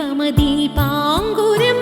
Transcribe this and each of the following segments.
നിരുപമദീപാങ്കുരം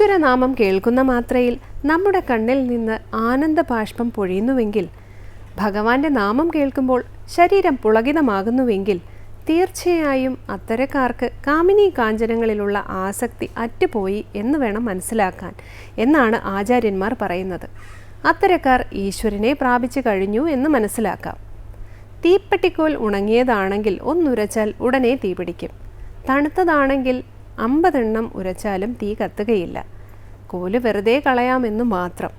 ഈശ്വരനാമം കേൾക്കുന്ന മാത്രയിൽ നമ്മുടെ കണ്ണിൽ നിന്ന് ആനന്ദപാഷ്പം പൊഴിയുന്നുവെങ്കിൽ ഭഗവാന്റെ നാമം കേൾക്കുമ്പോൾ ശരീരം പുളകിതമാകുന്നുവെങ്കിൽ തീർച്ചയായും അത്തരക്കാർക്ക് കാമിനി കാഞ്ചനങ്ങളിലുള്ള ആസക്തി അറ്റുപോയി എന്ന് വേണം മനസ്സിലാക്കാൻ എന്നാണ് ആചാര്യന്മാർ പറയുന്നത്. അത്തരക്കാർ ഈശ്വരനെ പ്രാപിച്ചു കഴിഞ്ഞു എന്ന് മനസ്സിലാക്കാം. തീപ്പെട്ടിക്കോൽ ഉണങ്ങിയതാണെങ്കിൽ ഒന്നുരച്ചാൽ ഉടനെ തീപിടിക്കും. തണുത്തതാണെങ്കിൽ അമ്പതെണ്ണം ഉരച്ചാലും തീ കത്തുകയില്ല. കോൽ വെറുതെ കളയാമെന്നു മാത്രം.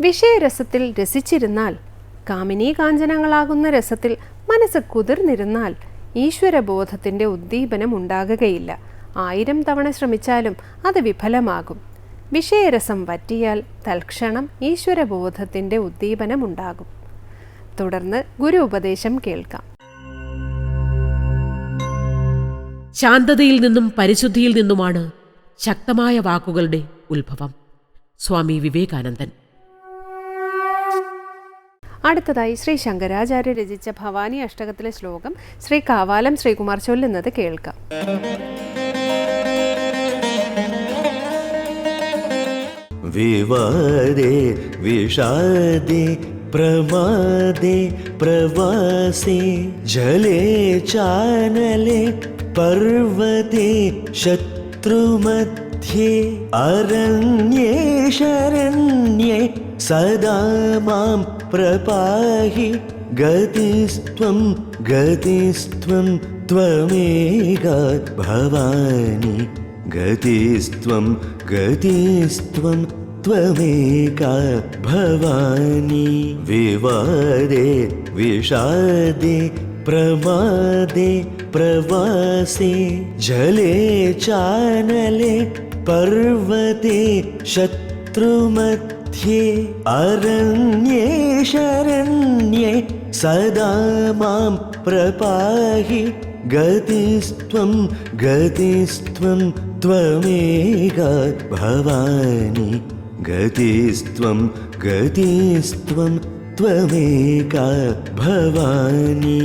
വിഷയരസത്തിൽ രസിച്ചിരുന്നാൽ കാമിനി കാഞ്ചനങ്ങളാകുന്ന രസത്തിൽ മനസ്സ് കുതിർന്നിരുന്നാൽ ഈശ്വരബോധത്തിന്റെ ഉദ്ദീപനം ഉണ്ടാകുകയില്ല ആയിരം തവണ ശ്രമിച്ചാലും അത് വിഫലമാകും. വിഷയരസം വറ്റിയാൽ തൽക്ഷണം ഈശ്വരബോധത്തിന്റെ ഉദ്ദീപനം ഉണ്ടാകും തുടർന്ന് ഗുരു ഉപദേശം കേൾക്കാം. ശാന്തതയിൽ നിന്നും പരിശുദ്ധിയിൽ നിന്നുമാണ് ശക്തമായ വാക്കുകളുടെ ഉത്ഭവം. സ്വാമി വിവേകാനന്ദൻ. അടുത്തതായി ശ്രീ ശങ്കരാചാര്യ രചിച്ച ഭവാനി അഷ്ടകത്തിലെ ശ്ലോകം ശ്രീ കാവാലം ശ്രീകുമാർ ചൊല്ലുന്നത് കേൾക്കാം. വിവാദേ വിഷാദേ प्रमादे प्रवासे जले चानले पर्वते शत्रुमध्ये अरण्ये शरण्ये सदा माँ प्रपाहि गतिस्त्वं गतिस्त्वं त्वमेका भवानि गतिस्त्वं गतिस्त्वं त्वमेका भवानी विवादे विषादे, प्रमादे, प्रवासे, जले, चानले, पर्वते, शत्रुमध्ये, अरण्ये, शरण्ये, सदा माँ प्रपाहि, गतिस्त्वं गतिस्त्वं त्वमेका भवानि गतिस्त्वं गतिस्त्वं त्वमेका भवानी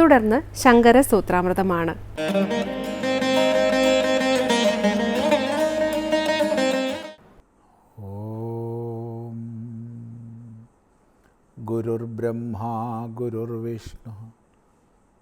തുടർന്ന് ശങ്കര സൂത്രാമൃതമാണ് ॐ गुरुर्ब्रह्मा गुरुर्विष्णु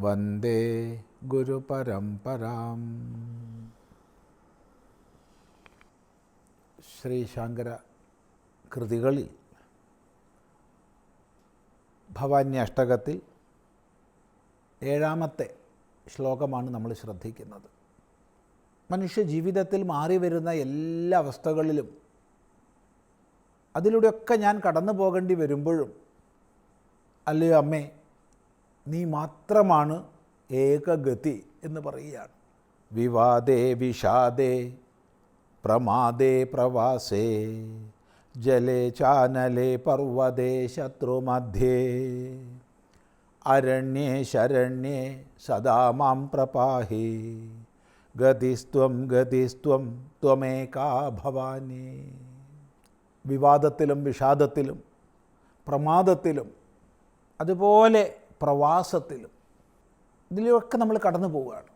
വന്ദേ ഗുരുപരംപരാം ശ്രീ ശങ്കര കൃതികളിൽ ഭവാന്യ അഷ്ടകത്തിൽ ഏഴാമത്തെ ശ്ലോകമാണ് നമ്മൾ ശ്രദ്ധിക്കുന്നത്. മനുഷ്യ ജീവിതത്തിൽ മാറി വരുന്ന എല്ലാ അവസ്ഥകളിലും അതിലൂടെയൊക്കെ ഞാൻ കടന്നു പോകേണ്ടി വരുമ്പോഴും അല്ലയോ അമ്മേ? നീ മാത്രമാണ് ഏകഗതി എന്ന് പറയുകയാണ്. വിവാദേ വിഷാദേ പ്രമാദേ പ്രവാസേ ജലേ ചാനലേ പർവതേ ശത്രുമധ്യേ അരണ്യേ ശരണ്യേ സദാ മാം പ്രപാഹി ഗതിസ്ത്വം ഗതിസ്ത്വം ത്വമേകാ ഭവാനി. വിവാദത്തിലും വിഷാദത്തിലും പ്രമാദത്തിലും അതുപോലെ പ്രവാസത്തിലും ഇതിലൊക്കെ നമ്മൾ കടന്നു പോവുകയാണ്.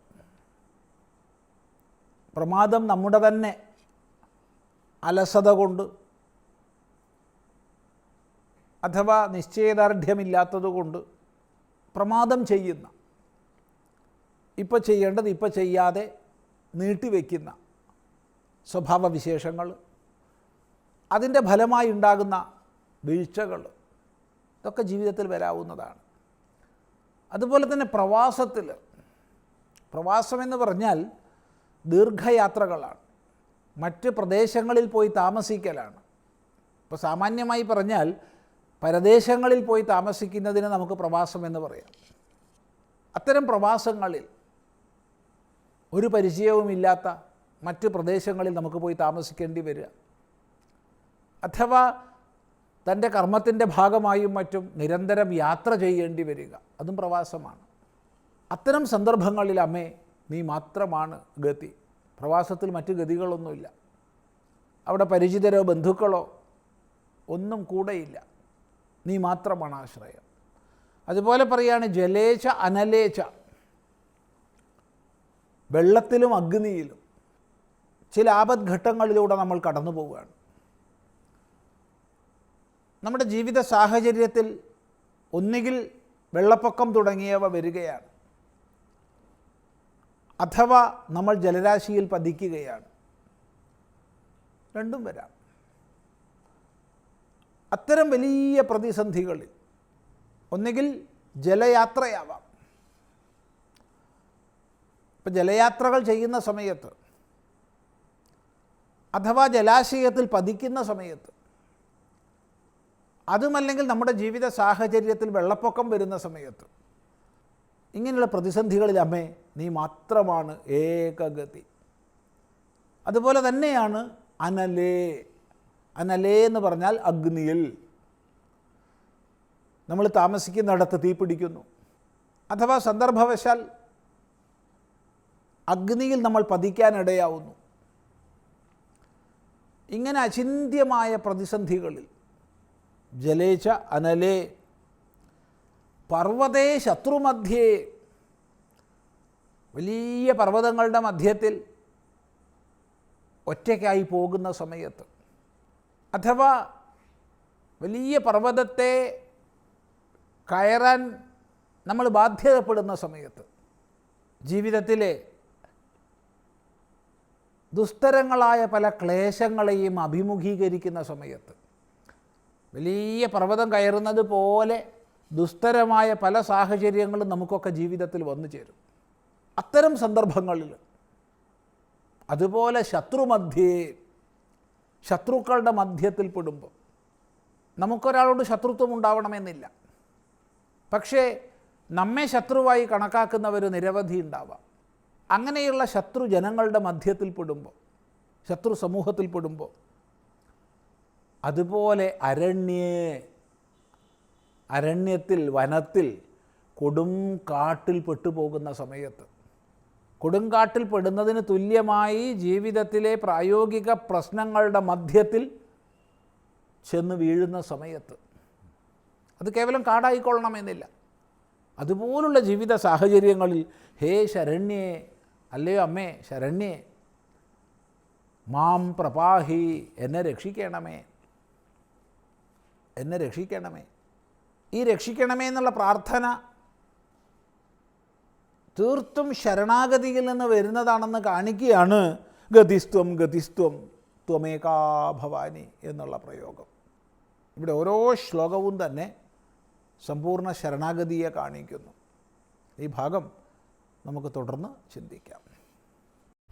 പ്രമാദം നമ്മുടെ തന്നെ അലസത കൊണ്ട് അഥവാ നിശ്ചയദാർഢ്യമില്ലാത്തതുകൊണ്ട് പ്രമാദം ചെയ്യുന്ന ഇപ്പോൾ ചെയ്യേണ്ടത് ഇപ്പോൾ ചെയ്യാതെ നീട്ടിവെക്കുന്ന സ്വഭാവവിശേഷങ്ങൾ അതിന്റെ ഫലമായി ഉണ്ടാകുന്ന വീഴ്ചകൾ ഇതൊക്കെ ജീവിതത്തിൽ വരാവുന്നതാണ്. അതുപോലെ തന്നെ പ്രവാസത്തിൽ. പ്രവാസമെന്ന് പറഞ്ഞാൽ ദീർഘയാത്രകളാണ്. മറ്റ് പ്രദേശങ്ങളിൽ പോയി താമസിക്കലാണ്. ഇപ്പോൾ സാമാന്യമായി പറഞ്ഞാൽ പരദേശങ്ങളിൽ പോയി താമസിക്കുന്നതിന് നമുക്ക് പ്രവാസം എന്ന് പറയാം. അത്തരം പ്രവാസങ്ങളിൽ ഒരു പരിചയവുമില്ലാത്ത മറ്റ് പ്രദേശങ്ങളിൽ നമുക്ക് പോയി താമസിക്കേണ്ടി വരിക. അഥവാ തന്റെ കർമ്മത്തിന്റെ ഭാഗമായും മറ്റും നിരന്തരം യാത്ര ചെയ്യേണ്ടി വരിക. അതും പ്രവാസമാണ്. അത്തരം സന്ദർഭങ്ങളിൽ അമ്മേ നീ മാത്രമാണ് ഗതി. പ്രവാസത്തിൽ മറ്റ് ഗതികളൊന്നുമില്ല. അവിടെ പരിചിതരോ ബന്ധുക്കളോ ഒന്നും കൂടെയില്ല. നീ മാത്രമാണ് ആശ്രയം. അതുപോലെ പറയുകയാണ് ജലേച്ച അനലേച്ച വെള്ളത്തിലും അഗ്നിയിലും ചില ആപദ്ഘട്ടങ്ങളിലൂടെ നമ്മൾ കടന്നു പോവുകയാണ് നമ്മുടെ ജീവിത സാഹചര്യത്തിൽ ഒന്നുകിൽ വെള്ളപ്പൊക്കം തുടങ്ങിയവ വരികയാണ്. അഥവാ നമ്മൾ ജലരാശിയിൽ പതിക്കുകയാണ്. രണ്ടും വരാം. അത്തരം വലിയ പ്രതിസന്ധികളിൽ ഒന്നുകിൽ ജലയാത്രയാവാം. ഇപ്പം ജലയാത്രകൾ ചെയ്യുന്ന സമയത്ത് അഥവാ ജലാശയത്തിൽ പതിക്കുന്ന സമയത്ത് അതുമല്ലെങ്കിൽ നമ്മുടെ ജീവിത സാഹചര്യത്തിൽ വെള്ളപ്പൊക്കം വരുന്ന സമയത്ത് ഇങ്ങനെയുള്ള പ്രതിസന്ധികളിൽ അമ്മേ നീ മാത്രമാണ് ഏകഗതി. അതുപോലെ തന്നെയാണ് അനലേ. അനലേ എന്ന് പറഞ്ഞാൽ അഗ്നിയിൽ. നമ്മൾ താമസിക്കുന്നിടത്ത് തീ പിടിക്കുന്നു. അഥവാ സന്ദർഭവശാൽ അഗ്നിയിൽ നമ്മൾ പതിക്കാനിടയാവുന്നു. ഇങ്ങനെ അചിന്ത്യമായ പ്രതിസന്ധികളിൽ ജലേച്ച അനലേ. പർവതേ ശത്രുമധ്യേ. വലിയ പർവതങ്ങളുടെ മധ്യത്തിൽ ഒറ്റയ്ക്കായി പോകുന്ന സമയത്ത്. അഥവാ വലിയ പർവതത്തെ കയറാൻ നമ്മൾ ബാധ്യതപ്പെടുന്ന സമയത്ത് ജീവിതത്തിലെ ദുസ്തരങ്ങളായ പല ക്ലേശങ്ങളെയും അഭിമുഖീകരിക്കുന്ന സമയത്ത് വലിയ പർവതം കയറുന്നത് പോലെ ദുസ്തരമായ പല സാഹചര്യങ്ങളും നമുക്കൊക്കെ ജീവിതത്തിൽ വന്നു ചേരും. അത്തരം സന്ദർഭങ്ങളിൽ അതുപോലെ ശത്രുമധ്യേ ശത്രുക്കളുടെ മധ്യത്തിൽ പെടുമ്പോൾ നമുക്കൊരാളോട് ശത്രുത്വം ഉണ്ടാവണമെന്നില്ല. പക്ഷേ നമ്മെ ശത്രുവായി കണക്കാക്കുന്നവർ നിരവധി ഉണ്ടാവാം. അങ്ങനെയുള്ള ശത്രു ജനങ്ങളുടെ മധ്യത്തിൽ പെടുമ്പോൾ ശത്രു സമൂഹത്തിൽ പെടുമ്പോൾ അതുപോലെ അരണ്യേ അരണ്യത്തിൽ വനത്തിൽ കൊടും കാട്ടിൽ പെട്ടുപോകുന്ന സമയത്ത്. കൊടുങ്കാട്ടിൽ പെടുന്നതിന് തുല്യമായി ജീവിതത്തിലെ പ്രായോഗിക പ്രശ്നങ്ങളുടെ മധ്യത്തിൽ ചെന്ന് വീഴുന്ന സമയത്ത്. അത് കേവലം കാടായിക്കൊള്ളണമെന്നില്ല. അതുപോലുള്ള ജീവിത സാഹചര്യങ്ങളിൽ ഹേ ശരണ്യേ അല്ലയോ അമ്മേ ശരണ്യേ മാം പ്രപാഹി എന്നെ രക്ഷിക്കണമേ. എന്നെ രക്ഷിക്കണമേ. ഈ രക്ഷിക്കണമേ എന്നുള്ള പ്രാർത്ഥന തീർത്തും ശരണാഗതിയിൽ നിന്ന് വരുന്നതാണെന്ന് കാണിക്കുകയാണ് ഗതിസ്ത്വം ഗതിസ്ത്വം ത്വമേകാ ഭവാനി എന്നുള്ള പ്രയോഗം. ഇവിടെ ഓരോ ശ്ലോകവും തന്നെ സമ്പൂർണ ശരണാഗതിയെ കാണിക്കുന്നു. ഈ ഭാഗം നമുക്ക് തുടർന്ന് ചിന്തിക്കാം.